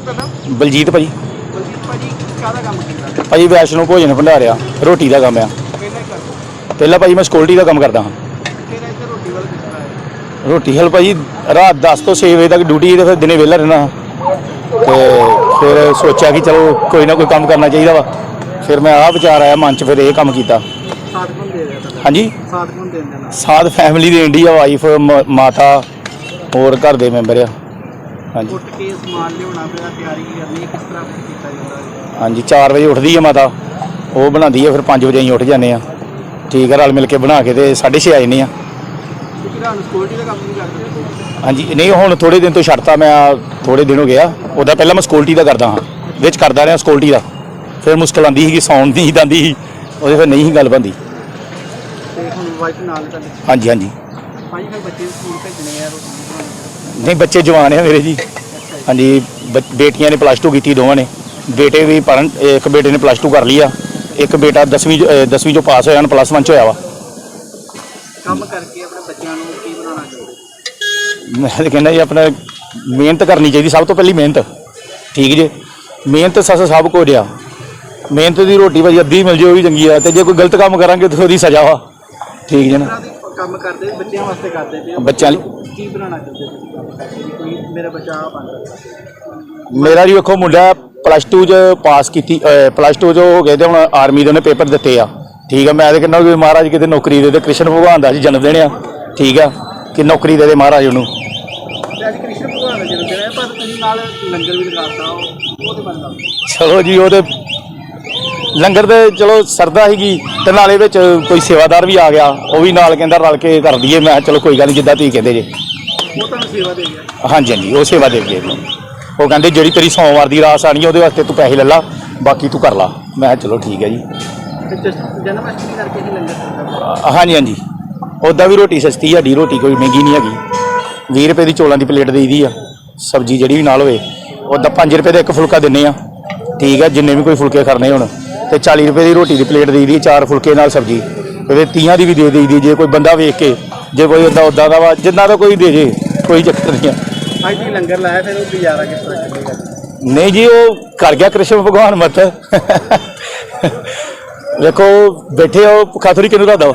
ਨਾਮ ਤੁਹਾਡਾ ਬਲਜੀਤ ਭਾਜੀ। ਬਲਜੀਤ ਭਾਜੀ ਕਾਹਦਾ ਕੰਮ ਕੀਤਾ? ਭਾਜੀ ਵੈਸ਼ਨੋ ਭੋਜਨ ਭੰਡਾਰਿਆ ਰੋਟੀ ਦਾ ਕੰਮ ਆ। ਪਹਿਲਾਂ ਕਰਦੇ ਪਹਿਲਾਂ ਭਾਜੀ ਮੈਂ ਸਿਕਿਉਰਿਟੀ ਦਾ ਕੰਮ ਕਰਦਾ ਹਾਂ। ਫਿਰ ਇੱਥੇ ਰੋਟੀ ਵਾਲਾ ਹੈ ਰੋਟੀ ਹਲ ਭਾਜੀ ਰਾਤ 10 ਤੋਂ 6 ਵਜੇ ਤੱਕ ਡਿਊਟੀ ਤੇ ਫਿਰ ਦਿਨੇ ਵਿਹਲਾ ਰਹਿਣਾ। ਤੇ ਫਿਰ ਸੋਚਿਆ ਕਿ ਚਲੋ ਕੋਈ ਨਾ ਕੋਈ ਕੰਮ ਕਰਨਾ ਚਾਹੀਦਾ ਵਾ। ਫਿਰ ਮੈਂ ਆਹ ਵਿਚਾਰ ਆਇਆ ਮਨ 'ਚ ਫਿਰ ਇਹ ਕੰਮ ਕੀਤਾ। ਹਾਂਜੀ? ਸਾਥ ਕੌਣ ਦੇਣ ਫੈਮਿਲੀ ਦੀ ਇੰਡੀਆ ਵਾਈਫ ਮਾਤਾ ਹੋਰ ਘਰ ਦੇ ਮੈਂਬਰ ਆ। ਹਾਂਜੀ। ਉੱਠ ਕੇ ਸਮਾਨ ਲਿਆਉਣਾ ਪਿਆ ਤਿਆਰੀ ਕਰਨੀ ਕਿਸ ਤਰ੍ਹਾਂ ਫਿਰ ਕੀਤਾ ਜਾਂਦਾ ਹੈ ਹਾਂਜੀ 4 ਵਜੇ ਉੱਠਦੀ ਹੈ ਮਾਤਾ। ਉਹ ਬਣਾਉਂਦੀ ਹੈ ਫਿਰ 5 ਵਜੇ ਅਸੀਂ ਉੱਠ ਜਾਂਦੇ ਆ। ਠੀਕ ਹੈ ਰਲ ਮਿਲ ਕੇ ਬਣਾ ਕੇ ਤੇ 6:30 ਆ ਜਾਂਦੇ ਆ। ਤੁਸੀਂ ਰਾਤ ਨੂੰ ਸਿਕਿਉਰਿਟੀ ਦਾ ਕੰਮ ਨਹੀਂ ਕਰਦੇ ਹਾਂਜੀ ਨਹੀਂ ਹੁਣ ਥੋੜੇ ਦਿਨ ਤੋਂ ਛੱਡਤਾ ਮੈਂ ਥੋੜੇ ਦਿਨ ਹੋ ਗਿਆ ਉਹਦਾ ਪਹਿਲਾਂ ਮੈਂ ਸਕਿਉਰਟੀ ਦਾ ਕਰਦਾ ਹਾਂ। ਵਿੱਚ ਕਰਦਾ ਰਿਹਾ ਸਕਿਉਰਟੀ ਦਾ। ਫਿਰ ਮੁਸ਼ਕਲ ਆਂਦੀ ਸੀ ਕਿ ਸੌਣ ਦੀ ਆਂਦੀ ਸੀ। ਉਹਦੇ ਫਿਰ ਨਹੀਂ ਗੱਲ ਬੰਦੀ ਤੇ ਹੁਣ ਵਾਈਫ ਨਾਲ ਤੁਹਾਡੇ ਹਾਂਜੀ ਹਾਂਜੀ। ਭਾਈ ਫਿਰ ਬੱਚੇ ਨੂੰ ਸਕੂਲ ਭੇਜਣੇ ਆ ਰੋਟੀ ਬਣਾਉਣੀ। ਨਹੀਂ ਬੱਚੇ ਜਵਾਨ ਆ ਮੇਰੇ ਜੀ। ਹਾਂਜੀ ਬੇਟੀਆਂ ਨੇ ਪਲੱਸ 2 ਕੀਤੀ ਦੋਵਾਂ ਨੇ। ਬੇਟੇ ਵੀ ਪੜ੍ਹਨ ਇੱਕ ਬੇਟੇ ਨੇ ਪਲੱਸ 2 ਕਰ ਲਈ ਆ। ਇੱਕ ਬੇਟਾ 10ਵੀਂ 10ਵੀਂ ਚੋਂ ਪਾਸ ਹੋਇਆ ਹਨ ਪਲੱਸ 1 ਚ ਹੋਇਆ ਵਾ। ਕੰਮ ਕਰਕੇ ਆਪਣੇ ਬੱਚਿਆਂ ਨੂੰ ਕੀ ਬਣਾਉਣਾ ਚਾਹੁੰਦੇ? ਮੈਂ ਤਾਂ ਕਹਿੰਦਾ ਜੀ ਆਪਣਾ ਮਿਹਨਤ ਕਰਨੀ ਚਾਹੀਦੀ ਸਭ ਤੋਂ ਪਹਿਲੀ ਮਿਹਨਤ। ਠੀਕ ਜੇ? ਮਿਹਨਤ ਸਸ ਸਭ ਕੁਝ ਆ ਮਿਹਨਤ ਦੀ ਰੋਟੀ ਭਾਜੀ ਅੱਧੀ ਮਿਲ ਜੇ ਉਹ ਵੀ ਚੰਗੀ ਆ। ਤੇ ਜੇ ਕੋਈ ਗਲਤ ਕੰਮ ਕਰਾਂਗੇ ਤਾਂ ਉਹਦੀ ਸਜ਼ਾ ਵਾ। ਠੀਕ ਜੇ ਨਾ? ਕੰਮ ਕਰਦੇ ਬੱਚਿਆਂ ਵਾਸਤੇ ਕਰਦੇ ਪਏ ਹੋ। ਬੱਚਿਆਂ ਲਈ? ਕੀ ਬਣਾਉਣਾ ਚਾਹੁੰਦੇ ਹੋ? ਵੀ ਕੋਈ ਮੇਰਾ ਬੱਚਾ ਆ ਬਣ ਮੇਰਾ ਜੀ ਵੇਖੋ ਮੁੰਡਾ ਪਲੱਸ 2 ਚ ਪਾਸ ਕੀਤੀ ਪਲੱਸ 2 ਚ ਹੋ ਗਏ ਤੇ ਹੁਣ ਆਰਮੀ ਦੇ ਉਹਨੇ ਪੇਪਰ ਦਿੱਤੇ ਆ। ਠੀਕ ਆ ਮੈਂ ਤਾਂ ਕਹਿੰਦਾ ਵੀ ਮਹਾਰਾਜ ਕਿਤੇ ਨੌਕਰੀ ਦੇ ਦੇ ਕ੍ਰਿਸ਼ਨ ਭਗਵਾਨ ਦਾ ਜੀ ਜਨਮ ਦਿਨ ਆ। ਠੀਕ ਆ ਕਿ ਨੌਕਰੀ ਦੇ ਦੇ ਮਹਾਰਾਜ ਉਹਨੂੰ। ਤੇ ਅੱਜ ਕ੍ਰਿਸ਼ਨ ਭਗਵਾਨ ਦਾ ਜਨਮ ਦਿਨ ਹੈ ਪਰ ਤੁਸੀਂ ਨਾਲ ਲੰਗਰ ਵੀ ਲਗਾਤਾ ਉਹ ਉਹਦੇ ਬਾਰੇ ਦੱਸੋ ਚਲੋ ਜੀ ਉਹਦੇ ਲੰਗਰ ਦੇ ਚਲੋ ਸਰਦਾ ਸੀਗੀ ਤੇ ਨਾਲੇ ਵਿੱਚ ਕੋਈ ਸੇਵਾਦਾਰ ਵੀ ਆ ਗਿਆ ਉਹ ਵੀ ਨਾਲ ਕਹਿੰਦਾ ਰਲ ਕੇ ਕਰ ਦਈਏ। ਮੈਂ ਕਿਹਾ ਚਲੋ ਕੋਈ ਗੱਲ ਨਹੀਂ ਜਿੱਦਾਂ ਤੁਸੀਂ ਕਹਿੰਦੇ ਜੇ। ਉਹ ਤੁਹਾਨੂੰ ਸੇਵਾ ਦੇ ਗਿਆ? ਹਾਂਜੀ ਹਾਂਜੀ ਉਹ ਸੇਵਾ ਦੇ ਗਏ ਉਹ ਕਹਿੰਦੇ ਜਿਹੜੀ ਤੇਰੀ ਸੋਮਵਾਰ ਦੀ ਰਾਸ ਆਣੀ ਆ ਉਹਦੇ ਵਾਸਤੇ ਤੂੰ ਪੈਸੇ ਲੈ ਲਾ ਬਾਕੀ ਤੂੰ ਕਰ ਲਾ। ਮੈਂ ਕਿਹਾ ਚਲੋ ਠੀਕ ਹੈ ਜੀ। ਤੇ ਜਸ- ਜਨਮ ਅਸ਼ਟਮੀ ਕਰਕੇ ਹੀ ਲੰਗਰ ਚੱਲਦਾ ਅ, ਹਾਂਜੀ ਹਾਂਜੀ। ਉੱਦਾਂ ਵੀ ਰੋਟੀ ਸਸਤੀ ਸਾਡੀ ਰੋਟੀ ਕੋਈ ਮਹਿੰਗੀ ਨਹੀਂ ਹੈਗੀ। 20 ਰੁਪਏ ਦੀ ਚੋਲਾਂ ਦੀ ਪਲੇਟ ਦੇਈਦੀ ਆ ਸਬਜ਼ੀ ਜਿਹੜੀ ਵੀ ਨਾਲ ਹੋਵੇ ਉੱਦਾਂ 5 ਰੁਪਏ ਦਾ ਇੱਕ ਫੁਲਕਾ ਦਿੰਨੇ ਆ। ਠੀਕ ਆ ਜਿੰਨੇ ਵੀ ਕੋਈ ਫੁਲਕੇ ਕਰਨੇ ਹੁਣ। ਤੇ 40 ਰੁਪਏ ਦੀ ਰੋਟੀ ਦੀ ਪਲੇਟ ਦੇਈਦੀ ਚਾਰ ਫੁਲਕੇ ਨਾਲ ਸਬਜ਼ੀ। ਤੇ 30 ਦੀ ਵੀ ਦੇ ਦੇਈਦੀ ਜੇ ਕੋਈ ਬੰਦਾ ਵੇਖ ਕੇ ਜੇ ਕੋਈ ਉੱਦਾਂ ਉੱਦਾਂ ਦਾ ਵਾ ਜਿੰਨਾ ਦਾ ਕੋਈ ਦੇ ਜੇ ਕੋਈ ਚੱਕਰ ਨਹੀਂ ਆ। ਅੱਜ ਦੀ ਲੰਗਰ ਲਾਇਆ ਫਿਰ ਉਹ ਗੁਜ਼ਾਰਾ ਕਿਸ ਤਰ੍ਹਾਂ ਚੱਲੇਗਾ? ਨਹੀਂ ਜੀ ਉਹ ਕਰ ਗਿਆ ਕ੍ਰਿਸ਼ਨ ਭਗਵਾਨ ਮਤ। ਵੇਖੋ ਬੈਠੇ ਹੋ ਭੁੱਖਾ ਥੋੜੀ ਕਿਹਨੂੰ ਰੱਖਦਾ ਵਾ?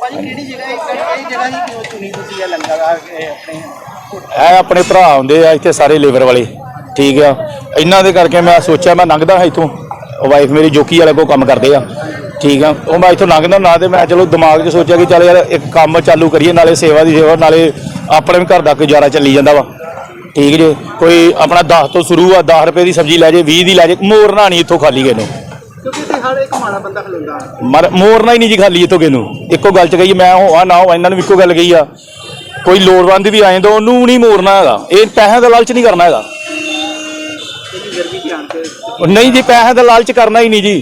ਭਾਜੀ ਕਿਹੜੀ ਜਗ੍ਹਾ ਹੈ ਕਿਹੜੀ ਜਗ੍ਹਾ ਹੀ ਕਿਉਂ ਚੁਣੀ ਤੁਸੀਂ ਇਹ ਲੰਗਰ ਆ ਕੇ ਆਪਣੇ? ਇਹ ਆਪਣੇ ਭਰਾ ਆਉਂਦੇ ਆ ਇੱਥੇ ਸਾਰੇ ਲੇਬਰ ਵਾਲੇ। ਠੀਕ ਆ। ਇਹਨਾਂ ਦੇ ਕਰਕੇ ਮੈਂ ਸੋਚਿਆ ਮੈਂ ਲੰਘਦਾ ਹਾਂ ਇੱਥੋਂ। ਵਾਈਫ ਮੇਰੀ ਜੋਕੀ ਵਾਲੇ ਕੋਲ ਕੰਮ ਕਰਦੇ ਆ। ਠੀਕ ਆ। ਉਹ ਮੈਂ ਇੱਥੋਂ ਲੰਘਦਾ ਨਾ ਤੇ ਮੈਂ ਚਲੋ ਦਿਮਾਗ 'ਚ ਸੋਚਿਆ ਕਿ ਚੱਲ ਯਾਰ ਇੱਕ ਕੰਮ ਚਾਲੂ ਕਰੀਏ ਨਾਲੇ ਸੇਵਾ ਦੀ ਸੇਵਾ ਨਾਲੇ ਆਪਣੇ ਵੀ ਘਰ ਦਾ ਗੁਜ਼ਾਰਾ ਚੱਲੀ ਜਾਂਦਾ ਵਾ। ਠੀਕ ਜੇ? ਕੋਈ ਆਪਣਾ 10 ਤੋਂ ਸ਼ੁਰੂ ਆ 10 ਰੁਪਏ ਦੀ ਸਬਜ਼ੀ ਲੈ ਜੇ 20 ਦੀ ਲੈ ਜੇ ਮੋੜਨਾ ਨਹੀਂ ਇੱਥੋਂ ਖਾਲੀ ਗਏ ਨੂੰ ਕਿਉਂਕਿ ਤੇ ਹਰ ਇੱਕ ਮਾੜਾ ਬੰਦਾ ਖਲੋਂਦਾ ਮਰ ਮੋੜਨਾ ਹੀ ਨਹੀਂ ਜੀ ਖਾਲੀ ਇੱਥੋਂ ਕਿਨੂੰ ਇੱਕੋ ਗੱਲ ਚ ਗਈ ਮੈਂ ਹੋਆ ਨਾ ਹੋਆ ਇਹਨਾਂ ਨੂੰ ਇੱਕੋ ਗੱਲ ਗਈ ਆ। ਕੋਈ ਲੋੜਵੰਦ ਵੀ ਆਏ ਤਾਂ ਉਹਨੂੰ ਨਹੀਂ ਮੋੜਨਾ ਹੈਗਾ। ਇਹ ਪੈਸਿਆਂ ਦਾ ਲਾਲਚ ਨਹੀਂ ਕਰਨਾ ਹੈਗਾ। ਨਹੀਂ ਜੀ ਪੈਸਿਆਂ ਦਾ ਲਾਲਚ ਕਰਨਾ ਹੀ ਨਹੀਂ ਜੀ।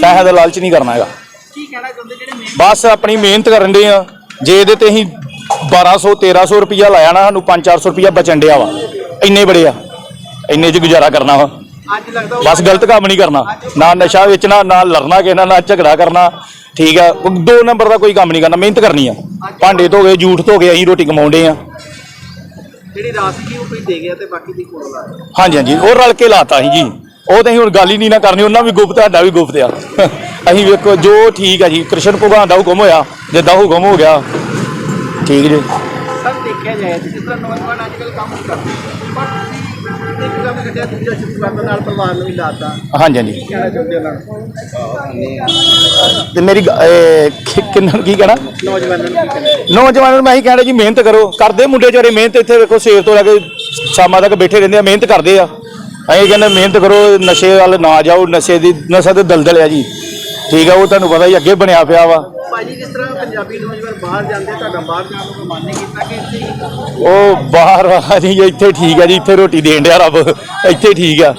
ਪੈਸਿਆਂ ਦਾ ਲਾਲਚ ਨਹੀਂ ਕਰਨਾ ਹੈਗਾ। ਕੀ ਕਹਿਣਾ ਚਾਹੁੰਦੇ ਜਿਹੜੇ ਮੇਨ ਬਸ ਆਪਣੀ ਮਿਹਨਤ ਕਰਨ ਦੇ ਆ। ਜੇ ਇਹਦੇ ਤੇ ਅਸੀਂ 1200 1300 ਰੁਪਇਆ ਲਾਇਆ ਨਾ ਸਾਨੂੰ 5-400 ਰੁਪਇਆ ਬਚਣ ਡਿਆ ਵਾ। ਇੰਨੇ ਬੜੇ ਆ। ਇੰਨੇ ਚ ਗੁਜ਼ਾਰਾ ਕਰਨਾ ਵਾ। ਅੱਜ ਲੱਗਦਾ ਬਸ ਗਲਤ ਕੰਮ ਨਹੀਂ ਕਰਨਾ। ਨਾ ਨਸ਼ਾ ਵੇਚਣਾ ਨਾ ਲੜਨਾ ਕਿਸੇ ਨਾਲ ਨਾ ਝਗੜਾ ਕਰਨਾ। ਠੀਕ ਆ। ਉਹ ਦੋ ਨੰਬਰ ਦਾ ਕੋਈ ਕੰਮ ਨਹੀਂ ਕਰਨਾ। ਮਿਹਨਤ ਕਰਨੀ ਆ। ਭਾਂਡੇ ਧੋ ਗਏ ਜੂਠ ਧੋ ਗਏ ਅਸੀਂ ਰੋਟੀ ਕਮਾਉਂਦੇ ਆ। ਜਿਹੜੀ ਰਾਤ ਸੀ ਉਹ ਕੋਈ ਦੇ ਗਿਆ ਤੇ ਬਾਕੀ ਦੀ ਕੋਲ ਲਾ ਹਾਂਜੀ ਹਾਂਜੀ ਉਹ ਰਲ ਕੇ ਲਾਤਾ ਸੀ ਜੀ। ਉਹ ਤਾਂ ਅਸੀਂ ਹੁਣ ਗੱਲ ਹੀ ਨਹੀਂ ਨਾ ਕਰਨੀ ਉਹਨਾਂ ਵੀ ਗੁਪਤ ਸਾਡਾ ਵੀ ਗੁਪਤ ਆ। ਅਸੀਂ ਵੇਖੋ ਜੋ ਠੀਕ ਆ ਜੀ ਕ੍ਰਿਸ਼ਨ ਭਗਵਾਨ ਦਾ ਹੁਕਮ ਹੋਇਆ ਜਿੱਦਾਂ ਹੁਕਮ ਹੋ ਗਿਆ ਠੀਕ ਜੀ। ਸਭ ਦੇਖਿਆ ਜਾਏ ਜਿਸ ਤਰ੍ਹਾਂ ਨੌਜਵਾਨ ਅੱਜ ਕੱਲ੍ਹ ਕੰਮ ਕਰਦੇ। ਪਰ ਇੱਕ ਕੰਮ ਕੱਢਿਆ ਦੂਜਾ ਸ਼ੁਰੂ ਕਰਨ ਨਾਲ ਪਰਿਵਾਰ ਨੂੰ ਵੀ ਲਾਤਾ। ਹਾਂਜੀ ਹਾਂਜੀ। ਕੀ ਕਹਿਣਾ ਚਾਹੁੰਦੇ ਉਹਨਾਂ ਨੂੰ? ਤੇ ਮੇਰੀ ਗ- ਇਹ ਕਿ- ਕਿੰਨਾ ਕੀ ਕਹਿਣਾ? ਨੌਜਵਾਨਾਂ ਨੂੰ ਮੈਂ ਇਹੀ ਕਹਿਣਾ ਜੀ ਮਿਹਨਤ ਕਰੋ। ਕਰਦੇ ਮੁੰਡੇ ਜਿਹੜੇ ਮਿਹਨਤ ਇੱਥੇ ਵੇਖੋ ਸਵੇਰ ਤੋਂ ਲੈ ਕੇ ਸ਼ਾਮਾਂ ਤੱਕ ਬੈਠੇ ਰਹਿੰਦੇ ਆ ਮਿਹਨਤ ਕਰਦੇ ਆ। ਅਸੀਂ ਕਹਿੰਦੇ ਮਿਹਨਤ ਕਰੋ ਨਸ਼ੇ ਵੱਲ ਨਾ ਜਾਓ ਨਸ਼ੇ ਦੀ ਨਸ਼ਾ ਤੇ ਦਲਦਲ ਆ ਜੀ। ਠੀਕ ਆ ਉਹ ਤੁਹਾਨੂੰ ਪਤਾ ਹੀ ਅੱਗੇ ਬਣਿਆ ਪਿਆ ਵਾ। ਭਾਜੀ ਜਿਸ ਤਰ੍ਹਾਂ ਪੰਜਾਬੀ ਨੌਜਵਾਨ ਬਾਹਰ ਜਾਂਦੇ ਤੁਹਾਡਾ ਬਾਹਰ ਜਾਣ ਨੂੰ ਕੋਈ ਮਨ ਨਹੀਂ ਕੀਤਾ ਕਿ ਇੱਥੇ ਹੀ ਉਹ ਬਾਹਰ ਆ ਜੀ ਇੱਥੇ ਠੀਕ ਆ ਜੀ ਇੱਥੇ ਰੋਟੀ ਦੇਣ ਡਿਆ ਰੱਬ ਇੱਥੇ ਠੀਕ ਆ।